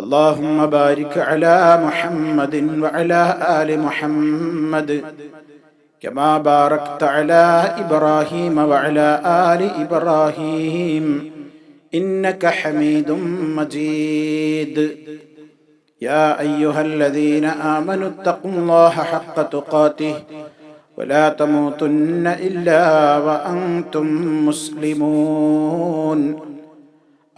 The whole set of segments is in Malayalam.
اللهم بارك على محمد وعلى آل محمد كما باركت على إبراهيم وعلى آل إبراهيم إنك حميد مجيد يا أيها الذين آمنوا اتقوا الله حق تقاته ولا تموتن إلا وأنتم مسلمون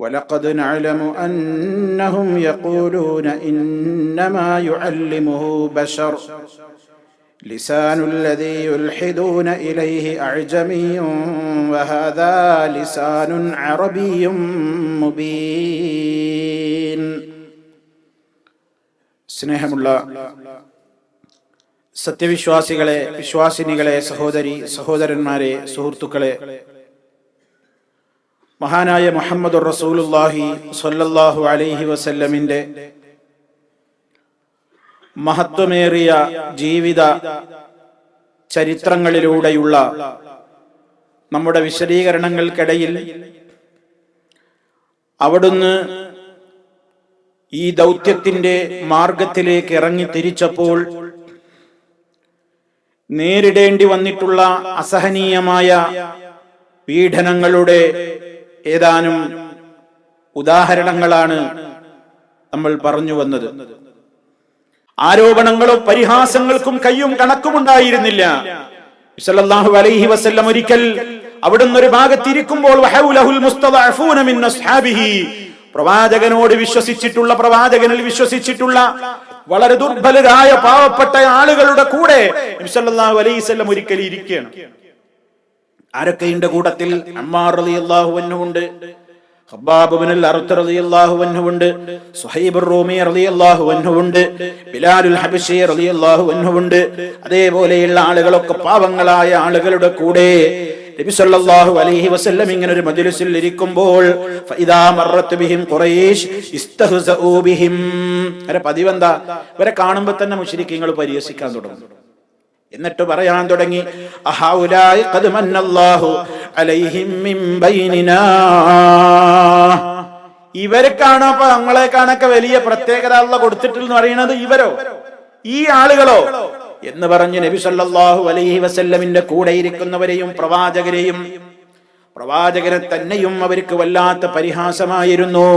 ولقد نعلم انهم يقولون انما يعلمه بشر لسان الذي يلحدون اليه اعجمي وهذا لسان عربي مبين സ്നേഹമുള്ള സത്യവിശ്വാസികളെ വിശ്വാസിനികളെ സഹോദരി സഹോദരന്മാരെ സുഹൃത്തുക്കളെ മഹാനായ മുഹമ്മദ് റസൂലുല്ലാഹി സ്വല്ലല്ലാഹു അലൈഹി വസല്ലമിന്റെ മഹത്വമേറിയ ജീവിത ചരിത്രങ്ങളിലൂടെയുള്ള നമ്മുടെ വിശദീകരണങ്ങൾക്കിടയിൽ അവിടുന്ന് ഈ ദൗത്യത്തിന്റെ മാർഗത്തിലേക്ക് ഇറങ്ങി തിരിച്ചപ്പോൾ നേരിടേണ്ടി വന്നിട്ടുള്ള അസഹനീയമായ പീഡനങ്ങളുടെ ഏതാനും ഉദാഹരണങ്ങളാണ് നമ്മൾ പറഞ്ഞു വന്നത്. ആരോപണങ്ങളോ പരിഹാസങ്ങൾക്കും കയ്യും കണക്കുമുണ്ടായിരുന്നില്ല സല്ലല്ലാഹു അലൈഹി വസല്ലം ഒരിക്കൽ അവിടുന്ന് ഒരു ഭാഗത്തിരിക്കുമ്പോൾ പ്രവാചകനോട് വിശ്വസിച്ചിട്ടുള്ള പ്രവാചകനിൽ വിശ്വസിച്ചിട്ടുള്ള വളരെ ദുർബലരായ പാവപ്പെട്ട ആളുകളുടെ കൂടെ അലൈഹി ഒരിക്കൽ ഇരിക്കുകയാണ്. ആരൊക്കെയുണ്ട് കൂട്ടത്തിൽ? അമ്മാർ അലി അള്ളാഹു ഉണ്ട്. ഖബ്ബാബ് ഇബ്നുൽ അർത്ത് റളിയല്ലാഹു അൻഹു ഉണ്ട്. സുഹൈബ് റൂമി റളിയല്ലാഹു അൻഹു ഉണ്ട്. ബിലാലുൽ ഹബിഷി റളിയല്ലാഹു അൻഹു ഉണ്ട്. അതേപോലെയുള്ള ആളുകളൊക്കെ പാവങ്ങളായ ആളുകളുടെ കൂടെ നബി സല്ലല്ലാഹു അലൈഹി വസല്ലം ഇങ്ങനെ ഒരു മജുലിസിൽ ഇരിക്കുമ്പോൾ പതിവെന്താ ഇവരെ കാണുമ്പോൾ തന്നെ മുശ്രിക്കീങ്ങൾ പരിഹസിക്കാൻ തുടങ്ങും. എന്നിട്ട് പറയാൻ തുടങ്ങി ഇവർക്കാണോ അപ്പൊ നമ്മളെ കാണൊക്കെ വലിയ പ്രത്യേകത അള്ള കൊടുത്തിട്ടെന്ന് പറയുന്നത് ഇവരോ? ഈ ആളുകളോ? എന്ന് പറഞ്ഞ് നബി സല്ലാഹു അലൈഹി വസല്ലമിന്റെ കൂടെ ഇരിക്കുന്നവരെയും പ്രവാചകരെയും പ്രവാചകരെ തന്നെയും അവർക്ക് വല്ലാത്ത പരിഹാസമായിരുന്നു.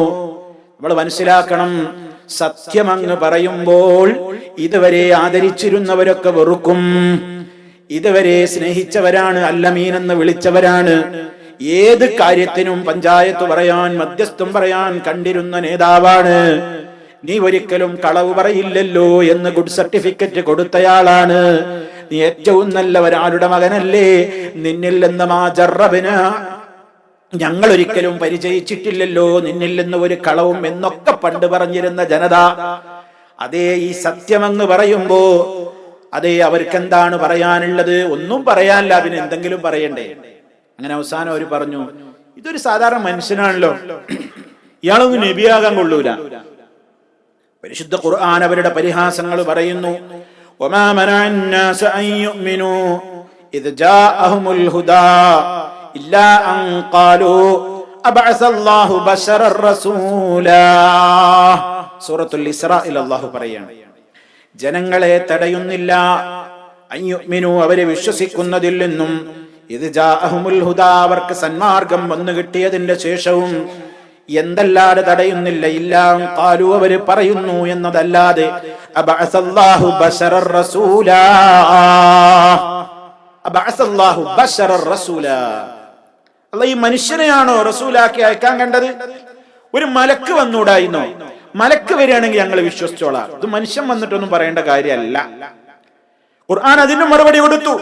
നമ്മൾ മനസ്സിലാക്കണം സത്യമങ്ങ് പറയുമ്പോൾ ഇതുവരെ ആദരിച്ചിരുന്നവരൊക്കെ വെറുക്കും. ഇതുവരെ സ്നേഹിച്ചവരാണ് അല്ലമീൻ എന്ന് വിളിച്ചവരാണ്. ഏത് കാര്യത്തിനും പഞ്ചായത്ത് പറയാൻ മധ്യസ്ഥം പറയാൻ കണ്ടിരുന്ന നേതാവാണ്. നീ ഒരിക്കലും കളവ് പറയില്ലല്ലോ എന്ന് ഗുഡ് സർട്ടിഫിക്കറ്റ് കൊടുത്തയാളാണ്. നീ ഏറ്റവും നല്ല ഒരാളുടെ മകനല്ലേ. നിന്നിൽ നിന്ന് മാ ജറബിന ഞങ്ങൾ ഒരിക്കലും പരിചയിച്ചിട്ടില്ലല്ലോ. നിന്നിൽ നിന്ന് ഒരു കളവും എന്നൊക്കെ പണ്ട് പറഞ്ഞിരുന്ന ജനത. അതേ ഈ സത്യമെന്ന് പറയുമ്പോ അതേ അവർക്ക് എന്താണ് പറയാനുള്ളത്? ഒന്നും പറയാനില്ല. അതിന് എന്തെങ്കിലും പറയണ്ടേ? അങ്ങനെ അവസാനം അവർ പറഞ്ഞു ഇതൊരു സാധാരണ മനുഷ്യനാണല്ലോ. ഇയാളൊന്നും നബിയാകാൻ കൊള്ളൂല. പരിശുദ്ധ ഖുർആൻ അവരുടെ പരിഹാസങ്ങൾ പറയുന്നു ഒമാ മനഅ അൻ-നാസ അൻ യുഅ്മിനൂ ഇദ് ജാഅഹുമുൽ ഹുദാ. ഇല്ലാ അൻ ഖാലൂ അബഅസല്ലാഹു ബശറർ റസൂല. സൂറത്തുൽ ഇസ്രായിൽ അല്ലാഹു പറയാണ്. ജനങ്ങളെ തടയുന്നില്ല. അയ്യുമിനു അവരെ വിശ്വസിക്കുന്നതിൽ നിന്നും ഇത് ജാഅഹുമുൽ ഹുദാ അവർക്ക് സന്മാർഗം വന്നു കിട്ടിയതിന്റെ ശേഷവും എന്തല്ലാതെ തടയുന്നില്ല. ഇല്ല കാലു അവർ പറയുന്നു എന്നതല്ലാതെ റസൂല. റസൂലാ. അല്ല ഈ മനുഷ്യനെയാണോ റസൂലാക്കി അയക്കാൻ കണ്ടത് ഒരു മലക്ക് വന്നൂടായിരുന്നോ മലക്ക് വരികയാണെങ്കിൽ ഞങ്ങൾ വിശ്വസിച്ചോളാം ഇത് മനുഷ്യൻ വന്നിട്ടൊന്നും പറയേണ്ട കാര്യമല്ല ഖുർആൻ അതിന് മറുപടി കൊടുത്തു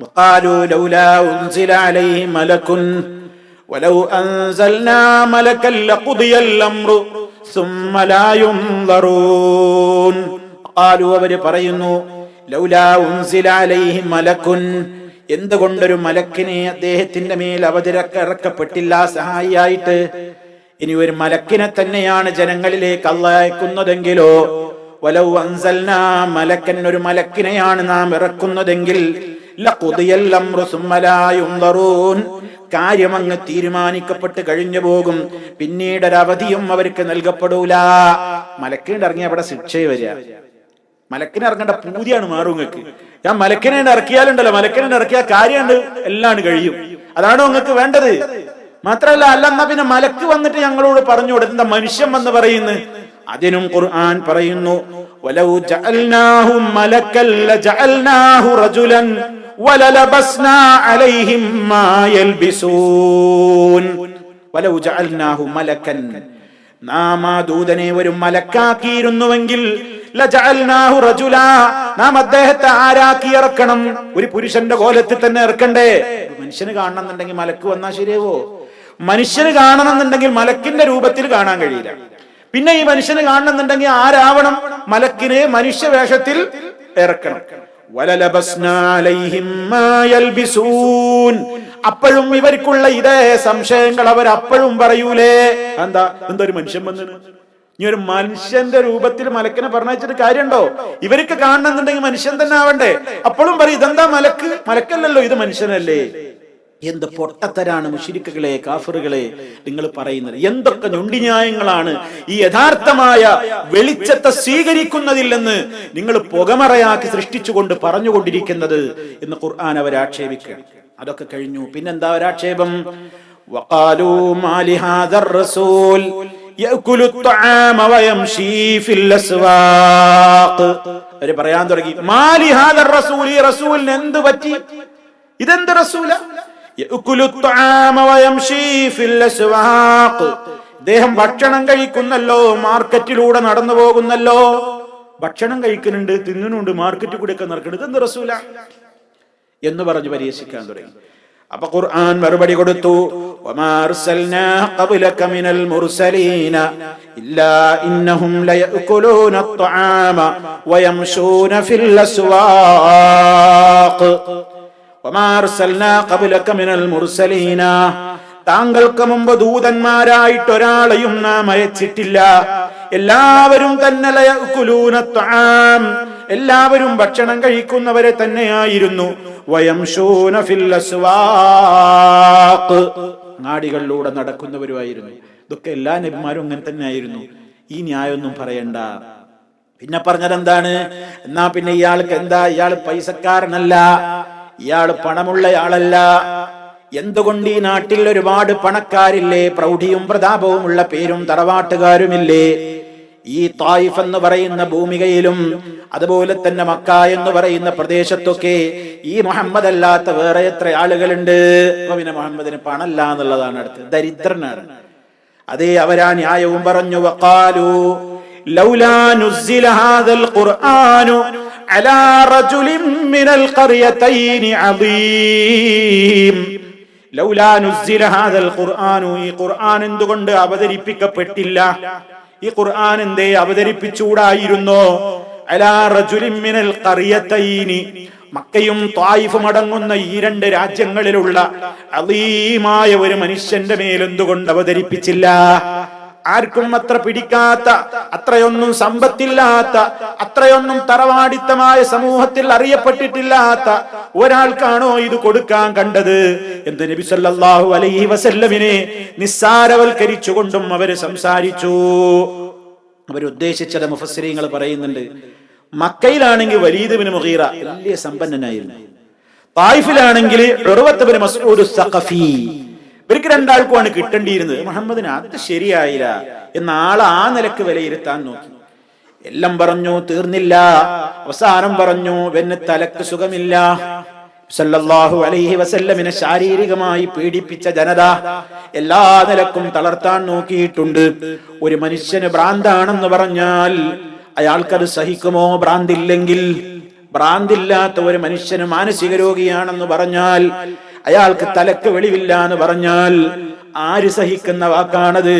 وقالوا لولا أنزل عليه ملك ولو أنزلنا ملكا لقضي الأمر ثم لا ينظرون قالوا അവർ പറയുന്നു ലൗലാ ഉൻസില അലൈഹി മലക്കുൻ എന്തുകൊണ്ടൊരു മലക്കിനെ അദ്ദേഹത്തിന്റെ മേൽ അവതരക്കിറക്കപ്പെട്ടില്ല സഹായിയായിട്ട്? ഇനി ഒരു മലക്കിനെ തന്നെയാണ് ജനങ്ങളിലേക്ക് അള്ളയക്കുന്നതെങ്കിലോ? വലൗ അൻസൽനാ മലക്കൻ ഒരു മലക്കിനെയാണ് നാം ഇറക്കുന്നതെങ്കിൽ കാര്യം അങ്ങ് തീരുമാനിക്കപ്പെട്ട് കഴിഞ്ഞു പോകും. പിന്നീട് ഒരു അവധിയും അവർക്ക് നൽകപ്പെടൂല. മലക്കിനെ ഇറങ്ങി അവിടെ ശിക്ഷ വരിക. മലക്കിനെ ഇറങ്ങേണ്ട പൂതിയാണ് മാറുങ്ങക്ക്. ഞാൻ മലക്കിനെ ഇറക്കിയാലുണ്ടല്ലോ. മലക്കിനെ ഇറക്കിയ കാര്യമുണ്ട് എല്ലാം കഴിയും. അതാണ് നിങ്ങൾക്ക് വേണ്ടത്? മാത്രല്ല അല്ല എന്നാ പിന്നെ മലക്ക് വന്നിട്ട് ഞങ്ങളോട് പറഞ്ഞു കൊടുക്കുന്ന മനുഷ്യൻ വന്ന് പറയുന്നു? അതിനും ഖുർആൻ പറയുന്നു നാം ആ ദൂതനെ ഒരു മലക്കാക്കിയിരുന്നുവെങ്കിൽ നാം അദ്ദേഹത്തെ ആരാക്കി ഇറക്കണം. ഒരു പുരുഷന്റെ കോലത്തിൽ തന്നെ ഇറക്കണ്ടേ? മനുഷ്യന് കാണണം എന്നുണ്ടെങ്കിൽ മലക്ക് വന്നാ ശരിയാവോ? മനുഷ്യന് കാണണം എന്നുണ്ടെങ്കിൽ മലക്കിന്റെ രൂപത്തിൽ കാണാൻ കഴിയില്ല. പിന്നെ ഈ മനുഷ്യന് കാണണം എന്നുണ്ടെങ്കിൽ ആരാവണം? മലക്കിനെ മനുഷ്യ വേഷത്തിൽ ഇറക്കണം. അപ്പോഴും ഇവർക്കുള്ള ഇതേ സംശയങ്ങൾ അവർ അപ്പോഴും പറയൂലേ? എന്താ? എന്തൊരു മനുഷ്യൻ വന്നു ഇനി ഒരു മനുഷ്യന്റെ രൂപത്തിൽ മലക്കിനെ പറഞ്ഞയച്ചിട്ട് കാര്യമുണ്ടോ? ഇവർക്ക് കാണണമെന്നുണ്ടെങ്കിൽ മനുഷ്യൻ തന്നെ ആവണ്ടേ? അപ്പോഴും പറയും ഇതെന്താ മലക്ക്? മലക്കല്ലല്ലോ ഇത് മനുഷ്യനല്ലേ? എന്ത് പൊട്ടത്തരാണ് മുഷിരിക്കുകളെ കാഫറുകളെ നിങ്ങൾ പറയുന്നത്. എന്തൊക്കെ ഞൊണ്ടിന്യായങ്ങളാണ്. ഈ യഥാർത്ഥമായ വെളിച്ചത്തെ സ്വീകരിക്കുന്നതില്ലെന്ന് നിങ്ങൾ പുകമറയാക്കി സൃഷ്ടിച്ചുകൊണ്ട് പറഞ്ഞുകൊണ്ടിരിക്കുന്നത് എന്ന് ഖുർആൻ അവർ ആക്ഷേപിക്കുകയാണ്. അതൊക്കെ കഴിഞ്ഞു. പിന്നെന്താ ഒരാക്ഷേപം? റസൂൽ. അവർ പറയാൻ തുടങ്ങി റസൂലി റസൂലിന് എന്ത് പറ്റി? ഇതെന്ത് റസൂല? ഇദ്ദേഹം ഭക്ഷണം കഴിക്കുന്നല്ലോ മാർക്കറ്റിലൂടെ നടന്നു പോകുന്നല്ലോ. ഭക്ഷണം കഴിക്കുന്നുണ്ട് തിന്നുന്നുണ്ട് മാർക്കറ്റിൽ കൂടെ ഒക്കെ നടക്കുന്നുണ്ട്. എന്ത് റസൂല? എന്ന് പറഞ്ഞ് പരിഹസിക്കാൻ തുടങ്ങി. അപ്പൊ ഖുർആൻ മറുപടി കൊടുത്തു. താങ്കൾക്ക് മുമ്പ് ദൂതന്മാരായിട്ട് ഒരാളെയും നാം അയച്ചിട്ടില്ല. എല്ലാവരും തന്നെ എല്ലാവരും ഭക്ഷണം കഴിക്കുന്നവരെ തന്നെയായിരുന്നു. വയംശൂന അങ്ങാടികളിലൂടെ നടക്കുന്നവരുമായിരുന്നു. ഇതൊക്കെ എല്ലാ നബിമാരും അങ്ങനെ തന്നെയായിരുന്നു. ഈ ന്യായമൊന്നും പറയണ്ട. പിന്നെ പറഞ്ഞത് എന്താണ്? എന്നാ പിന്നെ ഇയാൾക്ക് എന്താ? ഇയാൾ പൈസക്കാരനല്ല. ഇയാൾ പണമുള്ളയാളല്ല എന്തുകൊണ്ട് ഈ നാട്ടിൽ ഒരുപാട് പണക്കാരില്ലേ? പ്രൗഢിയും പ്രതാപവും ഉള്ള പേരും തറവാട്ടുകാരുമില്ലേ? ഈ തായിഫ് എന്ന് പറയുന്ന ഭൂമികയിലും അതുപോലെ തന്നെ മക്ക എന്ന് പറയുന്ന പ്രദേശത്തൊക്കെ ഈ മുഹമ്മദ് അല്ലാത്ത വേറെ എത്ര ആളുകളുണ്ട്? പിന്നെ മുഹമ്മദിന് പണല്ല എന്നുള്ളതാണ് അടുത്ത് ദരിദ്രനാണ്. അതേ അവരാ ന്യായവും പറഞ്ഞു വക്കാലു ഹാദൽ മിനൽ ഖറിയതൈനി ഹാദൽ ഈ ഖുർആൻ എന്തുകൊണ്ട് അവതരിപ്പിക്കപ്പെട്ടില്ല? ഈ ഖുർആൻ എന്തേ അവതരിപ്പിച്ചുകൂടായിരുന്നോ? മക്കയും ത്വായിഫും അടങ്ങുന്ന ഈ രണ്ട് രാജ്യങ്ങളിലുള്ള അതീമായ ഒരു മനുഷ്യന്റെ മേലെന്തുകൊണ്ട് അവതരിപ്പിച്ചില്ല? ആർക്കും അത്ര പിടിക്കാത്ത അത്രയൊന്നും സമ്പത്തില്ലാത്ത അത്രയൊന്നും തറവാടിത്തമായ സമൂഹത്തിൽ അറിയപ്പെട്ടിട്ടില്ലാത്ത ഒരാൾക്കാണോ ഇത് കൊടുക്കാൻ കണ്ടത്? എന്ത് നബി സല്ലല്ലാഹു അലൈഹി വസല്ലമിനെ നിസ്സാരവൽക്കരിച്ചുകൊണ്ടും അവർ സംസാരിച്ചു. അവരുദ്ദേശിച്ചത് മുഫസ്രീങ്ങൾ പറയുന്നുണ്ട് മക്കയിലാണെങ്കിൽ വലീദുബിന് മുഗീറ വലിയ സമ്പന്നനായിരുന്നു. തായിഫിലാണെങ്കിൽ മസ്ഊദ് സഖഫി. ഇവർക്ക് രണ്ടാൾക്കുമാണ് കിട്ടേണ്ടിയിരുന്നത്. മുഹമ്മദിന് അത് ശരിയായില്ല എന്ന ആളെ ആ നിലയ്ക്ക് വിലയിരുത്താൻ നോക്കി. എല്ലാം പറഞ്ഞു തീർന്നില്ല. അവസാനം പറഞ്ഞു വെന്നെ തലക്ക് സുഖമില്ല. സല്ലല്ലാഹു അലൈഹി വസല്ലമിനെ ശാരീരികമായി പീഡിപ്പിച്ച ജനത എല്ലാ നിലക്കും തളർത്താൻ നോക്കിയിട്ടുണ്ട്. ഒരു മനുഷ്യന് ഭ്രാന്താണെന്ന് പറഞ്ഞാൽ അയാൾക്കത് സഹിക്കുമോ? ഭ്രാന്തില്ലെങ്കിൽ. ഭ്രാന്തില്ലാത്ത ഒരു മനുഷ്യന് മാനസിക രോഗിയാണെന്ന് പറഞ്ഞാൽ അയാൾക്ക് തലക്ക് വെളിവില്ല എന്ന് പറഞ്ഞാൽ ആര് സഹിക്കുന്ന വാക്കാണത്?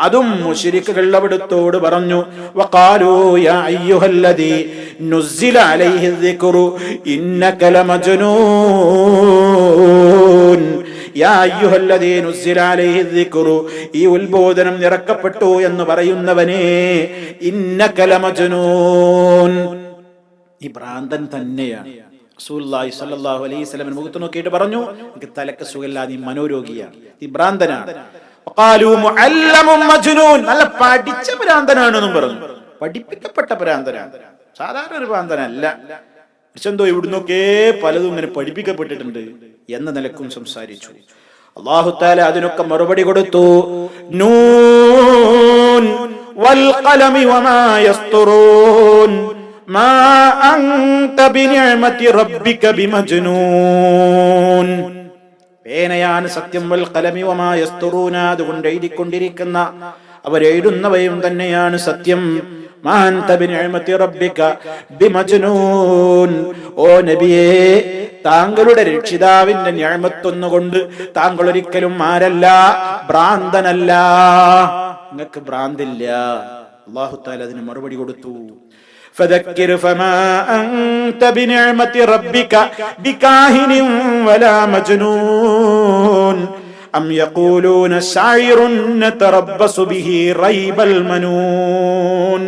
അതും മുശ്രിക്കുകൾ അവിടുത്തോട് പറഞ്ഞു ഈ ഉത്ബോധനം നിറക്കപ്പെട്ടു എന്ന് പറയുന്നവനെ ഇന്നക ലമജ്നൂൻ. ഈ ഭ്രാന്തൻ തന്നെയാണ്. റസൂലുള്ളാഹി സ്വല്ലല്ലാഹു അലൈഹി വസല്ലം മുഖത്ത് നോക്കിയിട്ട് പറഞ്ഞു എനിക്ക് തലക്ക് സുഖമില്ല നീ മനോരോഗിയാണ് നീ ഭ്രാന്തനാണ് നല്ല പഠിച്ച ഭ്രാന്തനാണെന്നും പറഞ്ഞു. പഠിപ്പിക്കപ്പെട്ട ഭ്രാന്തനാണ് സാധാരണ ഒരു ഭ്രാന്തനല്ല. എന്തോ ഇവിടുന്നൊക്കെ പലതും ഇങ്ങനെ പഠിപ്പിക്കപ്പെട്ടിട്ടുണ്ട് എന്ന നിലക്കും സംസാരിച്ചു. അള്ളാഹു താല അതിനൊക്കെ മറുപടി കൊടുത്തു. നൂൻ വൽ ഖലമി വമാ യസ്തുറൂൻ. പേനയാണ് സത്യം വൽ ഖലമി വമാ യസ്തുറൂന. അതുകൊണ്ട് എഴുതിക്കൊണ്ടിരിക്കുന്ന അവരെഴുതുന്നവയും തന്നെയാണ് സത്യം. ഓ നബിയേ താങ്കളുടെ രക്ഷിതാവിന്റെ ഞാമത്തൊന്നുകൊണ്ട് താങ്കൾ ഒരിക്കലും ആരല്ല ഭ്രാന്തനല്ല. നിങ്ങൾക്ക് ഭ്രാന്തില്ല. അള്ളാഹു താല അതിന് മറുപടി കൊടുത്തു. فذكر فما أنت بنعمة ربك بكاهن ولا مجنون أم يقولون شاعر نتربص به ريب المنون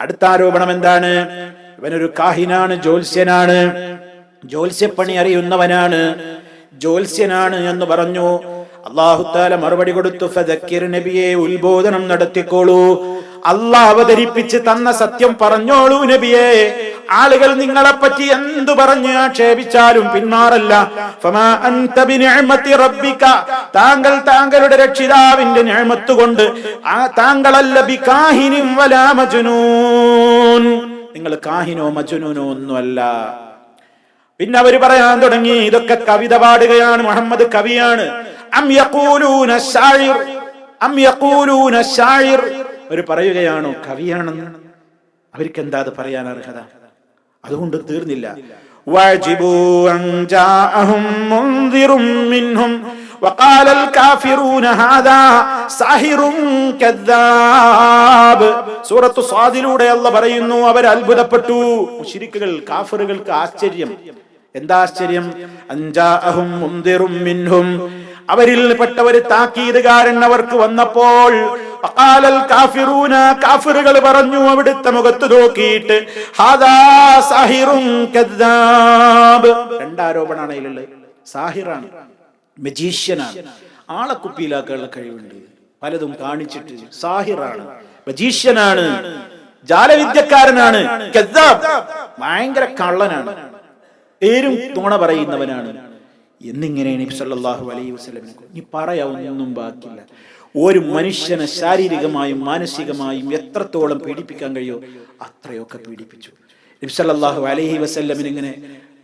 അടുത്ത ആരോപണം എന്താണ് ഇവനൊരു കാഹിനാണ് ജ്യോത്സ്യനാണ് ജ്യോത്സ്യപ്പണി അറിയുന്നവനാണ് ജ്യോത്സ്യനാണ് എന്ന് പറഞ്ഞു അള്ളാഹുത്താല മറുപടി കൊടുത്തു ഫദക്കിർ നബിയെ ഉത്ബോധനം നടത്തിക്കോളൂ അള്ളാഹ് അവതരിപ്പിച്ച് തന്ന സത്യം പറഞ്ഞോളൂ നബിയെ. ആളുകൾ നിങ്ങളെ പറ്റി എന്തു പറഞ്ഞ് ആക്ഷേപിച്ചാലും പിന്മാറല്ല. താങ്കൾ താങ്കളുടെ രക്ഷിതാവിന്റെ നിഅമത്ത് കൊണ്ട് ആ താങ്കളല്ല ബികാഹിനും വലാ മജുനൂൻ. നിങ്ങൾ കാഹിനോ മജുനൂനോ ഒന്നുമല്ല. പിന്നെ അവർ പറയാൻ തുടങ്ങി ഇതൊക്കെ കവിത പാടുകയാണ് മുഹമ്മദ് കവിയാണ്. അം യഖൂലൂന ശായിർ അം യഖൂലൂന ശായിർ അവർ പറയുകയാണോ കവിയാണെന്ന് അവർക്ക് എന്താ അത് പറയാൻ അർഹത അതുകൊണ്ട് തീർന്നില്ല وَعَجِبُوا أَنْ جَاءَهُمْ مُنذِرٌ مِّنْهُمْ وَقَالَ الْكَافِرُونَ هَذَا سَاحِرٌ كَذَّابٌ സൂറത്തു സ്വാദിലൂടെ അല്ല പറയുന്നു അവർ അത്ഭുതപ്പെട്ടു മുശ്രിക്കുകൾ കാഫറുകൾക്ക് ആശ്ചര്യം എന്താ ആശ്ചര്യം അഞ്ചാഅഹും മുന്തിറും മിൻഹും അവരിൽ പെട്ട ഒരു താക്കീതുകാരൻ അവർക്ക് വന്നപ്പോൾ കാഫിറുകൾ പറഞ്ഞു അവിടുത്തെ മുഖത്ത് നോക്കിയിട്ട് രണ്ടാരോപണമാണ് അതിലുള്ളത്. സാഹിറാണ് മജീഷ്യനാണ്. ആളെ കുപ്പിയിലാക്കാനുള്ള കഴിവുണ്ട്. പലതും കാണിച്ചിട്ട് സാഹിറാണ് മജീഷ്യനാണ് ജാലവിദ്യക്കാരനാണ് ഭയങ്കര കള്ളനാണ്. പേരും തോണ പറയുന്നവനാണ്. എന്നിങ്ങനെ നബി സല്ലല്ലാഹു അലൈഹി വസല്ലമിനെ കുറിച്ച് ഇനി പറയാനൊന്നും ബാക്കിയില്ല ഒരു മനുഷ്യനെ ശാരീരികമായും മാനസികമായും എത്രത്തോളം പീഡിപ്പിക്കാൻ കഴിയോ അത്രയൊക്കെ പീഡിപ്പിച്ചു നബി സല്ലല്ലാഹു അലൈഹി വസല്ലമിന് ഇങ്ങനെ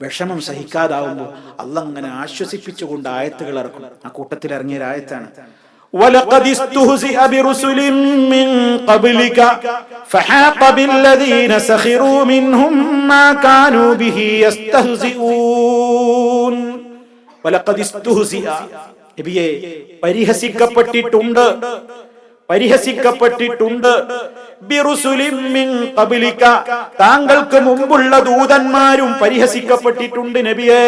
വിഷമം സഹിക്കാതാവുമ്പോൾ അല്ല അങ്ങനെ ആശ്വസിപ്പിച്ചുകൊണ്ട് ആയത്തുകൾ ഇറക്കും ആ കൂട്ടത്തിൽ ഇറങ്ങിയ ഒരു ആയത്താണ് ولقد استهزئ برسل من قبلك فحاق بالذين سخروا منهم ما كانوا به يستهزئون ولقد استهزئ നബിയെ പരിഹസിക്കപ്പെട്ടിട്ടുണ്ട്. പരിഹസിക്കപ്പെട്ടിട്ടുണ്ട്. താങ്കൾക്ക് മുമ്പുള്ള ദൂതന്മാരും പരിഹസിക്കപ്പെട്ടിട്ടുണ്ട് നബിയേ.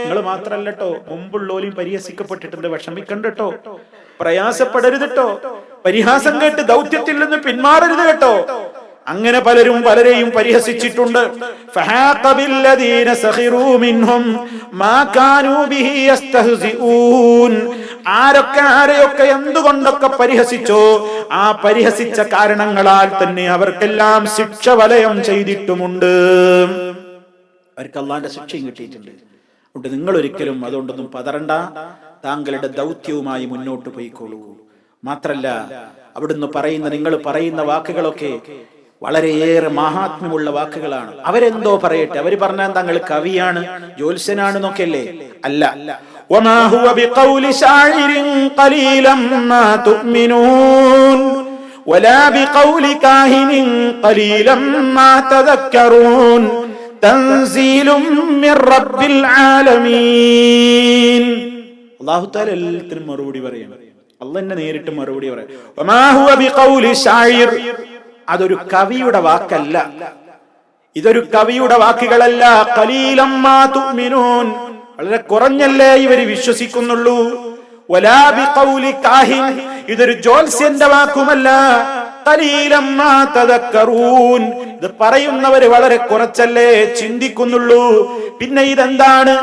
നിങ്ങൾ മാത്രല്ലട്ടോ മുമ്പുള്ളോലും പരിഹസിക്കപ്പെട്ടിട്ടുണ്ട്. വിഷമിക്കണ്ടട്ടോ. പ്രയാസപ്പെടരുതട്ടോ പരിഹാസം കേട്ട് ദൗത്യത്തിൽ നിന്ന് പിന്മാറരുത് കേട്ടോ. അങ്ങനെ പലരും പലരെയും പരിഹസിച്ചിട്ടുണ്ട്. ആരൊക്കെ ആരെയൊക്കെ എന്തുകൊണ്ടൊക്കെ പരിഹസിച്ചോ ആ പരിഹസിച്ച കാരണങ്ങളാൽ തന്നെ അവർക്കെല്ലാം ശിക്ഷ വലയം ചെയ്തിട്ടുമുണ്ട്. അവർക്ക് അള്ളാന്റെ ശിക്ഷയും കിട്ടിയിട്ടുണ്ട്. അതുകൊണ്ട് നിങ്ങൾ ഒരിക്കലും അതുകൊണ്ടൊന്നും പതറണ്ട. താങ്കളുടെ ദൗത്യവുമായി മുന്നോട്ട് പോയിക്കോളൂ. മാത്രല്ല അവിടുന്ന് പറയുന്ന നിങ്ങൾ പറയുന്ന വാക്കുകളൊക്കെ വളരെയേറെ മഹാത്മ്യമുള്ള വാക്കുകളാണ് അവരെന്തോ പറയട്ടെ അവര് പറഞ്ഞാൽ താങ്കൾ കവിയാണ് ജ്യോത്സ്യനാണെന്നൊക്കെയല്ലേ അല്ല وما هو بقول شاعر قليلا ما تؤمنون ولا بقول كاهن قليلا ما تذكرون تنزيل من رب العالمين അള്ളാഹു താല എല്ലാത്തിനും മറുപടി പറയും അല്ല എന്നെ നേരിട്ട് മറുപടി പറയാം അതൊരു കവിയുടെ വാക്കല്ല. ഇതൊരു കവിയുടെ വാക്കുകളല്ല. കലീലമ്മാ തുമിനൂൻ വളരെ കുറഞ്ഞല്ലേ ഇവർ വിശ്വസിക്കുന്നുള്ളൂ. ഇതൊരു ജോത്സ്യന്റെ വാക്കുമല്ല. ഇത് പറയുന്നവര് വളരെ കുറച്ചല്ലേ ചിന്തിക്കുന്നുള്ളൂ. പിന്നെ ഇതെന്താണ്?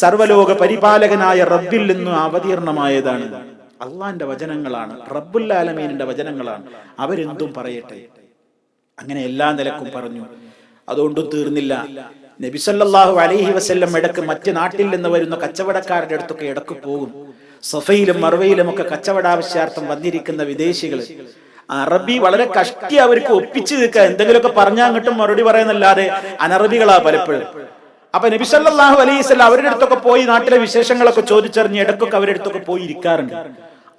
സർവലോക പരിപാലകനായ റബ്ബിൽ നിന്ന് അവതീർണമായതാണ്. അള്ളാന്റെ വചനങ്ങളാണ് റബ്ബുൽ ആലമീനിന്റെ വചനങ്ങളാണ്. അവരെന്തും പറയട്ടെ. അങ്ങനെ എല്ലാ നിലക്കും പറഞ്ഞു. അതുകൊണ്ടും തീർന്നില്ല. നബിസല്ലാഹു അലൈഹി വസ്ല്ലം ഇടയ്ക്ക് മറ്റ് നാട്ടിൽ നിന്ന് വരുന്ന കച്ചവടക്കാരുടെ അടുത്തൊക്കെ ഇടയ്ക്ക് പോകും. സഫയിലും മറുവയിലും ഒക്കെ കച്ചവടാവശ്യാർത്ഥം വന്നിരിക്കുന്ന വിദേശികൾ അറബി വളരെ കഷ്ടി അവർക്ക് ഒപ്പിച്ചു നിൽക്കുക. എന്തെങ്കിലുമൊക്കെ പറഞ്ഞാൽ അങ്ങോട്ടും മറുപടി പറയുന്നല്ലാതെ അനറബികളാ പലപ്പോഴും. അപ്പൊ നബിസല്ലാഹു അലൈഹി വസല്ലം അവരുടെ അടുത്തൊക്കെ പോയി നാട്ടിലെ വിശേഷങ്ങളൊക്കെ ചോദിച്ചറിഞ്ഞ് ഇടക്കൊക്കെ അവരുടെ അടുത്തൊക്കെ പോയി ഇരിക്കാറുണ്ട്.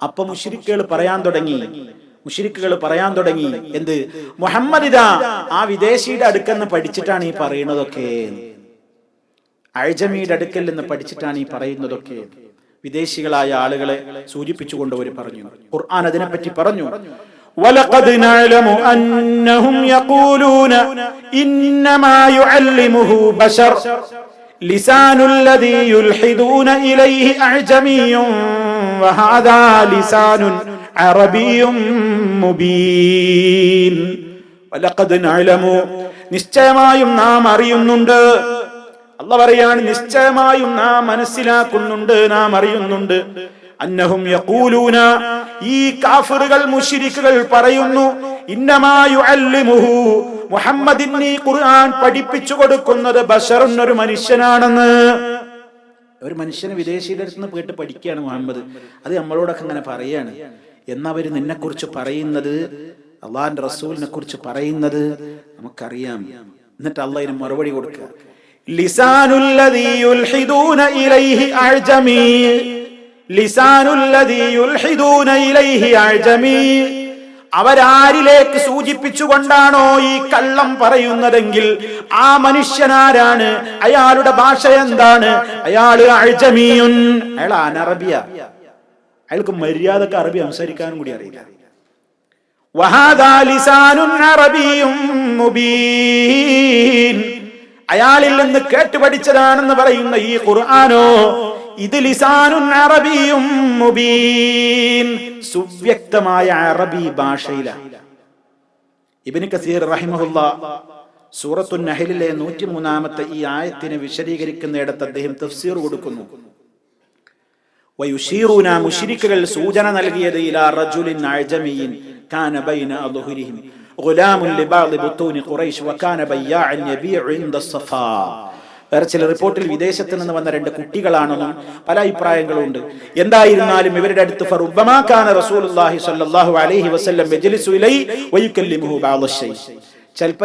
അപ്പൊ മുഷിരിക്കുകൾ പറയാൻ തുടങ്ങി മുഷിരിക്കുകൾ പറയാൻ തുടങ്ങി എന്ത് മുഹമ്മദ് ഇതാ ആ വിദേശിയുടെ അടുക്കെന്ന് പഠിച്ചിട്ടാണ് ഈ പറയുന്നതൊക്കെ അഴ്ജമിയുടെ അടുക്കൽ നിന്ന് പഠിച്ചിട്ടാണ് ഈ പറയുന്നതൊക്കെ വിദേശികളായ ആളുകളെ സൂചിപ്പിച്ചുകൊണ്ട് അവർ പറഞ്ഞു ഖുർആൻ അതിനെപ്പറ്റി പറഞ്ഞു ولقد نعلم أنهم يقولون إنما يعلمه بشر لسان الذي يلحدون إليه أعجمي وهذا لسان عربي مبين ولقد نعلم നിശ്ചയമായും നാം അറിയുന്നുണ്ട് അല്ല പറയാണ് നിശ്ചയമായും നാം മനസ്സിലാക്കുന്നുണ്ട് നാം അറിയുന്നുണ്ട് അന്നഹും യഖൂലൂന ഈ കാഫിറുകൾ മുശ്രിക്കുകൾ പറയുന്നു ഇന്നമായു മുഹമ്മദിന് ഈ ഖുർആൻ പഠിപ്പിച്ചു കൊടുക്കുന്നത് ബഷറുൻ ഒരു മനുഷ്യനാണെന്ന്. ഒരു മനുഷ്യന് അടുത്ത് നിന്ന് പോയിട്ട് പഠിക്കുകയാണ് മുഹമ്മദ്. അത് നമ്മളോടൊക്കെ അങ്ങനെ പറയാണ്. എന്നവര് നിന്നെക്കുറിച്ച് പറയുന്നത്? അള്ളാഹിന്റെ റസൂലിനെ കുറിച്ച് പറയുന്നത്? നമുക്കറിയാം. എന്നിട്ട് അള്ളാഹിന് മറുപടി കൊടുക്കുക. ലിസാനുല്ലദീ യുൽഹിദൂന ഇലൈഹി അഅ്ജമീ അവരാരിലേക്ക് സൂചിപ്പിച്ചുകൊണ്ടാണോ ഈ കള്ളം പറയുന്നതെങ്കിൽ ആ മനുഷ്യനാരാണ്? അയാളുടെ ഭാഷ എന്താണ്? അയാൾ അഴ്ജമീയുൻ അയാൾ അനറബിയ. അയാൾക്ക് മര്യാദയ്ക്ക് അറബി സംസാരിക്കാനും കൂടി അറിയില്ല. അയാളിൽ നിന്ന് കേട്ടു പഠിച്ചതാണെന്ന് പറയുന്ന ഈ ഖുർആാനോ ഇത് ലിസാനുൻ അറബിയും മുബീൻ. സുവ്യക്തമായ അറബി ഭാഷയിലാണ് ഇബിന് കസീർ റഹിമഹുല്ല സൂറത്തു നഹലിലെ നൂറ്റി മൂന്നാമത്തെ ഈ ആയത്തിനെ വിശദീകരിക്കുന്നിടത്ത് അദ്ദേഹം തഫ്സീർ കൊടുക്കുന്നു. വയുഷീറൂന മുഷിരിക്കുകൾ സൂചന നൽകിയത് ഇലാ റജുലിൻ അഴജമിയിൻ കാന ബൈന അദുഹുരിഹിം. ഗുലാമുൻ ലിബാദി ബുത്തൂനി ഖുറൈശ് വകാന ബയ്യാഅൻ യബീഉ ഇൻദ സഫാ. വേറെ ചില റിപ്പോർട്ടിൽ വിദേശത്ത് നിന്ന് വന്ന രണ്ട് കുട്ടികളാണെന്നും പല അഭിപ്രായങ്ങളുണ്ട്. എന്തായിരുന്നാലും ഇവരുടെ അടുത്ത് ഫറുബമാക്കാന റസൂലുള്ളാഹി സ്വല്ലല്ലാഹു അലൈഹി വസല്ലം ഇലൈ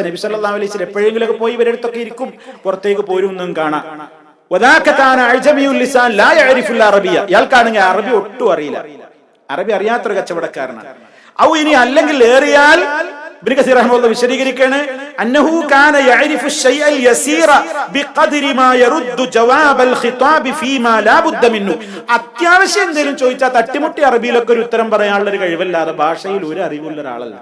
നബി അലൈഹി വസല്ലം എപ്പോഴെങ്കിലുമൊക്കെ പോയി ഇവരുടെ ഇരിക്കും. പുറത്തേക്ക് പോരുമെന്നും കാണാം. ഇയാൾക്കാണെങ്കിൽ അറബി ഒട്ടും അറിയില്ല. അറബി അറിയാത്തൊരു കച്ചവടക്കാരനാണ്. ഔ ഇനി അല്ലെങ്കിൽ ഏറിയാൽ വിശദീകരിക്കാണ് അന്നഹു കാന യഅരിഫു ശൈഅൽ യസീറ മാ യറുദ്ദു ജവാബൽ അത്യാവശ്യം എന്തെങ്കിലും ചോദിച്ചാൽ തട്ടിമുട്ടി അറബിയിലൊക്കെ ഒരു ഉത്തരം പറയാനുള്ള ഒരു കഴിവല്ലാതെ ഭാഷയിൽ ഒരു അറിവുള്ള ഒരാളല്ല.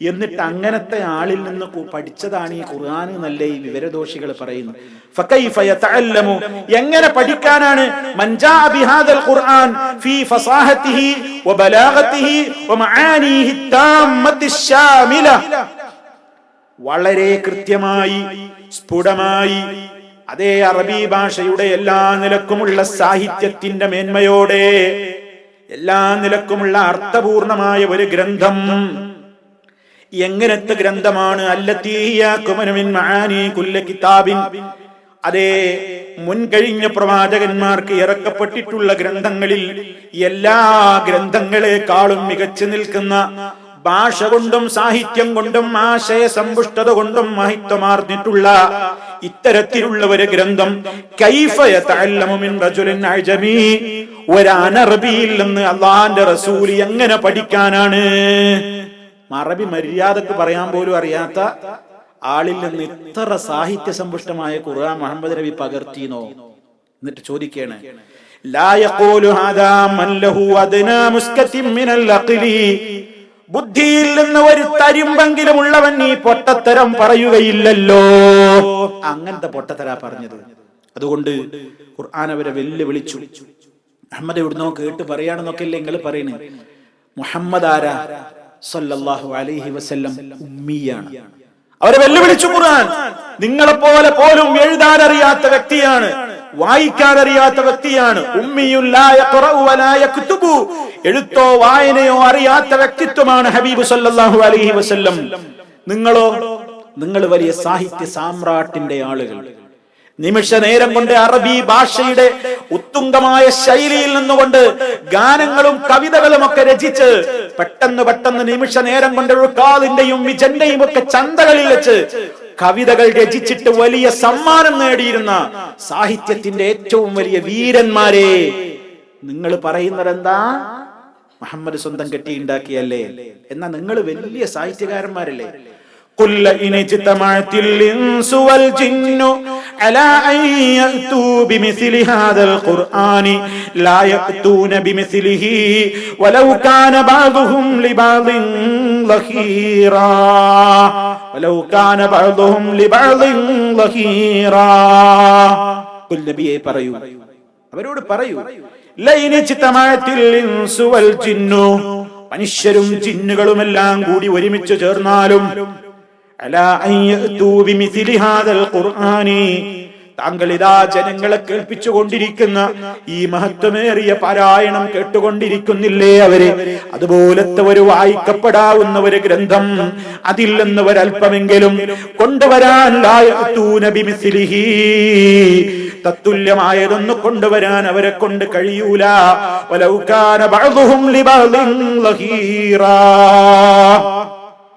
എന്നിട്ട് അങ്ങനത്തെ ആളിൽ നിന്ന് പഠിച്ചതാണ് ഈ ഖുർആൻ എന്നല്ലേ ഈ വിവരദോഷികൾ പറയുന്നു. എങ്ങനെ പഠിക്കാനാണ്? ഖുർആൻ ഫീ വളരെ കൃത്യമായി സ്ഫുടമായി അതേ അറബി ഭാഷയുടെ എല്ലാ നിലക്കുമുള്ള സാഹിത്യത്തിന്റെ മേന്മയോടെ എല്ലാ നിലക്കുമുള്ള അർത്ഥപൂർണമായ ഒരു ഗ്രന്ഥം എങ്ങനത്തെ ഗ്രന്ഥമാണ് കിതാബിൻ? അതേ മുൻകഴിഞ്ഞ പ്രവാചകന്മാർക്ക് ഇറക്കപ്പെട്ടിട്ടുള്ള ഗ്രന്ഥങ്ങളിൽ എല്ലാ ഗ്രന്ഥങ്ങളെക്കാളും മികച്ചു നിൽക്കുന്ന ഭാഷ കൊണ്ടും സാഹിത്യം കൊണ്ടും ആശയ സമ്പുഷ്ടത കൊണ്ടും മഹിത്വമാർന്നിട്ടുള്ള ഇത്തരത്തിലുള്ള ഒരു ഗ്രന്ഥം കൈഫ യതഅല്ലമു മിൻ റജുലിൻ നിന്ന് അള്ളാന്റെ റസൂൽ എങ്ങനെ പഠിക്കാനാണ്? അറബി മര്യാദയ്ക്ക് പറയാൻ പോലും അറിയാത്ത ആളിൽ നിന്ന് ഇത്ര സാഹിത്യ സമ്പുഷ്ടമായ ഖുർആൻ മുഹമ്മദ് നബി പകർത്തിനോ എന്നിട്ട് അഖ്ലി. ബുദ്ധിയിൽ നിന്ന് ഒരു തരിമ്പെങ്കിലും ഉള്ളവൻ ഈ പൊട്ടത്തരം പറയുകയില്ലല്ലോ. അങ്ങനത്തെ പൊട്ടത്തരാ പറഞ്ഞത്. അതുകൊണ്ട് ഖുർആൻ അവരെ വെല്ലുവിളിച്ചു. മുഹമ്മദ് എവിടുന്നോ കേട്ട് പറയാണെന്നൊക്കെ അല്ലേ നിങ്ങൾ പറയുന്നത് മുഹമ്മദ് ആരാ? സല്ലല്ലാഹു അലൈഹി വസല്ലം ഉമ്മിയാണ്. അവരെ വെല്ലുവിളിച്ചു ഖുർആൻ. നിങ്ങളെ പോലെ അറിയാത്ത വ്യക്തിയാണ് വായിക്കാൻ അറിയാത്ത വ്യക്തിയാണ് എഴുത്തോ വായനയോ അറിയാത്ത വ്യക്തിത്വമാണ് ഹബീബ് സല്ലല്ലാഹു അലൈഹി വസല്ലം. നിങ്ങളോ നിങ്ങൾ വലിയ സാഹിത്യ സാമ്രാട്ടിന്റെ ആളുകൾ. നിമിഷ നേരം കൊണ്ട് അറബി ഭാഷയുടെ ഉത്തുംഗമായ ശൈലിയിൽ നിന്നുകൊണ്ട് ഗാനങ്ങളും കവിതകളും ഒക്കെ രചിച്ച് പെട്ടെന്ന് പെട്ടെന്ന് നിമിഷ നേരം കൊണ്ട് ഉൾക്കാതിന്റെയും വിജന്റെയും ഒക്കെ ചന്തകളിൽ വെച്ച് കവിതകൾ രചിച്ചിട്ട് വലിയ സമ്മാനം നേടിയിരുന്ന സാഹിത്യത്തിന്റെ ഏറ്റവും വലിയ വീരന്മാരെ. നിങ്ങൾ പറയുന്നത് എന്താ മുഹമ്മദ് സ്വന്തം കെട്ടിയുണ്ടാക്കിയല്ലേ എന്നാ നിങ്ങൾ വലിയ സാഹിത്യകാരന്മാരല്ലേ? قل إن اجتمعت الإنس والجن على أن يأتوا بمثل هذا القرآن لا يأتون بمثله ولو كان بعضهم لبعض ظهيرا ولو كان بعضهم لبعض ظهيرا قل നബിയെ പറയൂ അവരോട് പറയൂ ലൈനിച്ചിത്തമായത്തിൽ ഇൻസു വൽ ജിന്നു മനുഷ്യരും ജിന്നുകളുമെല്ലാം കൂടി ഒരുമിച്ച് ചേർന്നാലും താങ്കൾ ഇതാ ജനങ്ങളെ കേൾപ്പിച്ചു കൊണ്ടിരിക്കുന്ന ഈ മഹത്വമേറിയ പാരായണം കേട്ടുകൊണ്ടിരിക്കുന്നില്ലേ അവർ? അതുപോലത്തെ ഒരു വായിക്കപ്പെടാവുന്ന ഒരു ഗ്രന്ഥം അതിൽ നിന്ന് ഒരല്പമെങ്കിലും കൊണ്ടുവരാൻ തത്തുല്യമായതൊന്ന് കൊണ്ടുവരാൻ അവരെ കൊണ്ട് കഴിയൂല.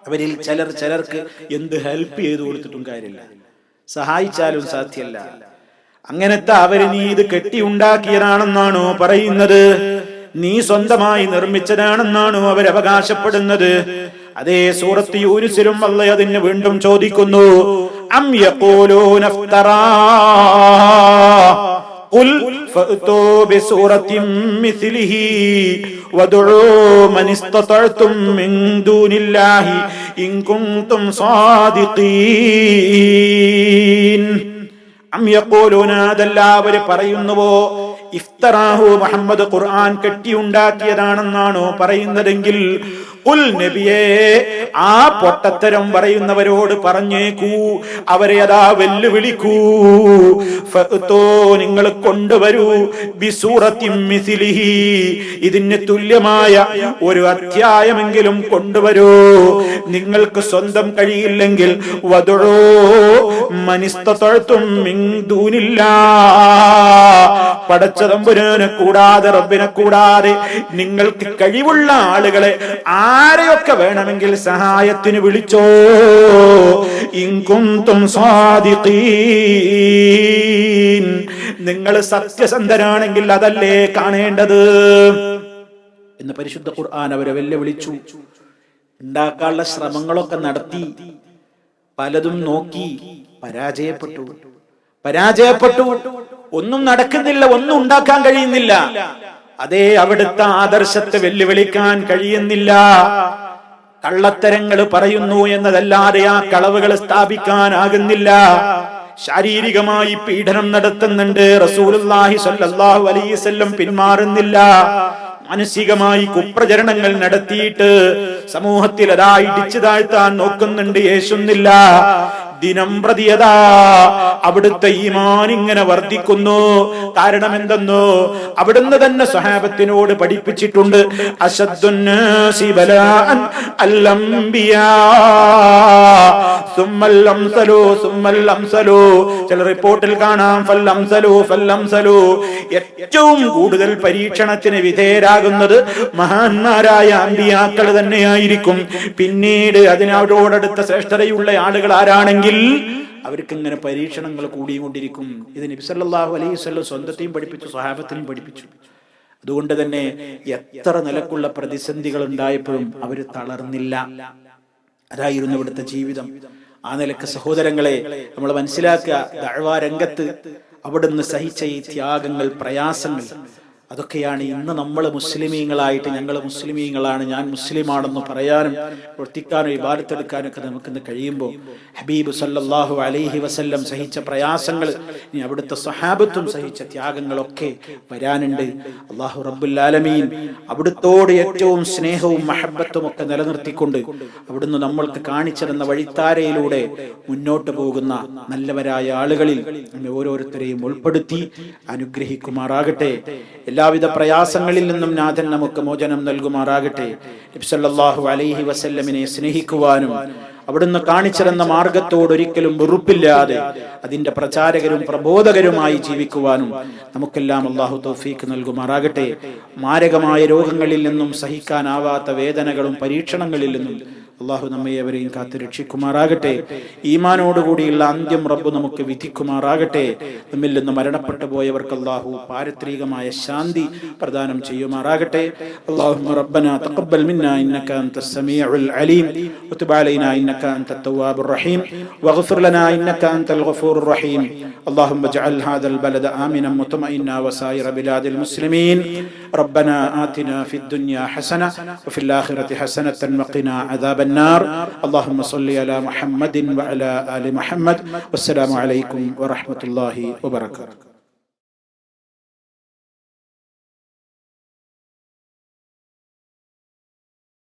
അവരിൽ ചിലർ ചിലർക്ക് എന്ത് ഹെൽപ്പ് ചെയ്തു കൊടുത്തിട്ടും കാര്യമില്ല. സഹായിച്ചാലും സാധ്യല്ല അങ്ങനത്തെ അവർ നീ ഇത് കെട്ടി ഉണ്ടാക്കിയതാണെന്നാണോ പറയുന്നത്? നീ സ്വന്തമായി നിർമ്മിച്ചതാണെന്നാണോ അവരവകാശപ്പെടുന്നത് അതേ സൂറത്ത് യൂനുസിലും അല്ല അതിന് വീണ്ടും ചോദിക്കുന്നു അം യഖൂലൂന قل فأتوا بسورة مثله وادعوا من استطعتم من دون الله إن كنتم صادقين അം യഖൂലൂന അതെല്ലാവര് പറയുന്നുവോ ഇഫ്തറാഹു മുഹമ്മദ് ഖുർആൻ കെട്ടിയുണ്ടാക്കിയതാണെന്നാണോ പറയുന്നതെങ്കിൽ ഉൽ ആ പൊട്ടത്തരം പറയുന്നവരോട് പറഞ്ഞേക്കൂ അവരെ അതാ വെല്ലുവിളിക്കൂ. നിങ്ങൾ കൊണ്ടുവരൂ ഇതിന് തുല്യമായ ഒരു അധ്യായമെങ്കിലും കൊണ്ടുവരൂ. നിങ്ങൾക്ക് സ്വന്തം കഴിയില്ലെങ്കിൽ വതുഴോ മനിസ്തത്വം പടച്ചതമ്പുരനെ പടച്ച കൂടാതെ റബ്ബിനെ കൂടാതെ നിങ്ങൾക്ക് കഴിവുള്ള ആളുകളെ ആരെയൊക്കെ വേണമെങ്കിൽ സഹായത്തിന് വിളിച്ചോ? ഇങ്കുന്തും സ്വാദിഖീൻ നിങ്ങൾ സത്യസന്ധരാണെങ്കിൽ അതല്ലേ കാണേണ്ടത്? എന്ന് പരിശുദ്ധ ഖുർആൻ അവരെ വെല്ലുവിളിച്ചു. ഉണ്ടാക്കാനുള്ള ശ്രമങ്ങളൊക്കെ നടത്തി. പലതും നോക്കി. പരാജയപ്പെട്ടു. പരാജയപ്പെട്ടു. ഒന്നും നടക്കുന്നില്ല ഒന്നും ഉണ്ടാക്കാൻ കഴിയുന്നില്ല. അതേ അവിടുത്തെ ആദർശത്തെ വെല്ലുവിളിക്കാൻ കഴിയുന്നില്ല. കള്ളത്തരങ്ങൾ പറയുന്നു എന്നതല്ലാതെ ആ കളവുകൾ സ്ഥാപിക്കാനാകുന്നില്ല. ശാരീരികമായി പീഡനം നടത്തുന്നുണ്ട്. റസൂലുള്ളാഹി സ്വല്ലല്ലാഹു അലൈഹി വസല്ലം പിന്മാറുന്നില്ല. മാനസികമായി കുപ്രചരണങ്ങൾ നടത്തിയിട്ട് സമൂഹത്തിൽ അതാ ഇടിച്ചു താഴ്ത്താൻ നോക്കുന്നുണ്ട് യേശുന്നില്ല ദിനം പ്രതിയതാ അവിടുത്തെ ഈമാൻ ഇങ്ങനെ വർദ്ധിക്കുന്നു. കാരണം എന്തെന്നോ അവിടുന്ന് തന്നെ സഹാബത്തിനോട് പഠിപ്പിച്ചിട്ടുണ്ട്. ചില റിപ്പോർട്ടിൽ കാണാം. ഏറ്റവും കൂടുതൽ പരീക്ഷണത്തിന് വിധേയരാകുന്നത് മഹാന്മാരായ അമ്പിയാക്കൾ തന്നെയായിരിക്കും. പിന്നീട് അതിനോടടുത്ത ശ്രേഷ്ഠതയുള്ള ആളുകൾ ആരാണെങ്കിൽ അവർക്ക് ഇങ്ങനെ പരീക്ഷണങ്ങൾ കൂടിക്കൊണ്ടിരിക്കും. ഇത് നബിസല്ലാഹു അലൈഹി സ്വല്ലം സ്വന്തത്തെയും പഠിപ്പിച്ചു സ്വഹാബത്തിനെയും പഠിപ്പിച്ചു. അതുകൊണ്ട് തന്നെ എത്ര നിലക്കുള്ള പ്രതിസന്ധികൾ ഉണ്ടായപ്പോഴും അവർ തളർന്നില്ല. അതായിരുന്നു ഇവിടുത്തെ ജീവിതം. ആ നിലയ്ക്ക് സഹോദരങ്ങളെ നമ്മൾ മനസ്സിലാക്കുക ദഴവാ രംഗത്ത് അവിടുന്ന് സഹിച്ച ഈ ത്യാഗങ്ങൾ പ്രയാസങ്ങൾ അതൊക്കെയാണ് ഇന്ന് നമ്മൾ മുസ്ലിമീങ്ങളായിട്ട് ഞങ്ങൾ മുസ്ലിമീങ്ങളാണ് ഞാൻ മുസ്ലിമാണെന്ന് പറയാനും പ്രവർത്തിക്കാനും വിവാദത്തെടുക്കാനും ഒക്കെ നമുക്കിന്ന് കഴിയുമ്പോൾ ഹബീബ് സല്ലാഹു അലൈഹി വസല്ലം സഹിച്ച പ്രയാസങ്ങൾ ഇനി അവിടുത്തെ സ്വഹാബത്തും സഹിച്ച ത്യാഗങ്ങളൊക്കെ വരാനുണ്ട്. അള്ളാഹു റബ്ബുല്ലാലമീൻ അവിടുത്തോട് ഏറ്റവും സ്നേഹവും മഹബത്തും ഒക്കെ നിലനിർത്തിക്കൊണ്ട് അവിടുന്ന് നമ്മൾക്ക് കാണിച്ചിരുന്ന വഴിത്താരയിലൂടെ മുന്നോട്ട് പോകുന്ന നല്ലവരായ ആളുകളിൽ ഓരോരുത്തരെയും ഉൾപ്പെടുത്തി അനുഗ്രഹിക്കുമാറാകട്ടെ. എല്ലാവിധ പ്രയാസങ്ങളിൽ നിന്നും നാഥൻ നമുക്ക് മോചനം നൽകുമാറാകട്ടെ. നബ്സല്ലാഹു അലൈഹി വസല്ലമിനെ സ്നേഹിക്കുവാനും അവിടുന്ന് കാണിച്ചിരുന്ന മാർഗത്തോടൊരിക്കലും വെറുപ്പില്ലാതെ അതിന്റെ പ്രചാരകരും പ്രബോധകരുമായി ജീവിക്കുവാനും നമുക്കെല്ലാം അള്ളാഹു തൗഫീക്ക് നൽകുമാറാകട്ടെ. മാരകമായ രോഗങ്ങളിൽ നിന്നും സഹിക്കാനാവാത്ത വേദനകളും പരീക്ഷണങ്ങളിൽ നിന്നും അള്ളാഹു നമ്മെ അവരെയും കാത്തു രക്ഷിക്കുമാറാകട്ടെ ഈമാനോടുകൂടിയുള്ള അന്ത്യം റബ്ബ് നമുക്ക് വിധിക്കുമാറാകട്ടെ നമ്മിൽ നിന്ന് മരണപ്പെട്ടു പോയവർക്ക് അള്ളാഹു പാരത്രികമായ ശാന്തി പ്രദാനം ചെയ്യുമാറാകട്ടെ اللهم ربنا تقبل منا انك انت السميع العليم وتب علينا انك انت التواب الرحيم واغفر لنا انك انت الغفور الرحيم اللهم اجعل هذا البلد امنا مطمئنا وسائر بلاد المسلمين ربنا آتنا في الدنيا حسنة وفي الآخرة حسنة وقنا عذاب النار. اللهم صل على محمد وعلى آل محمد. والسلام عليكم ورحمة الله وبركاته.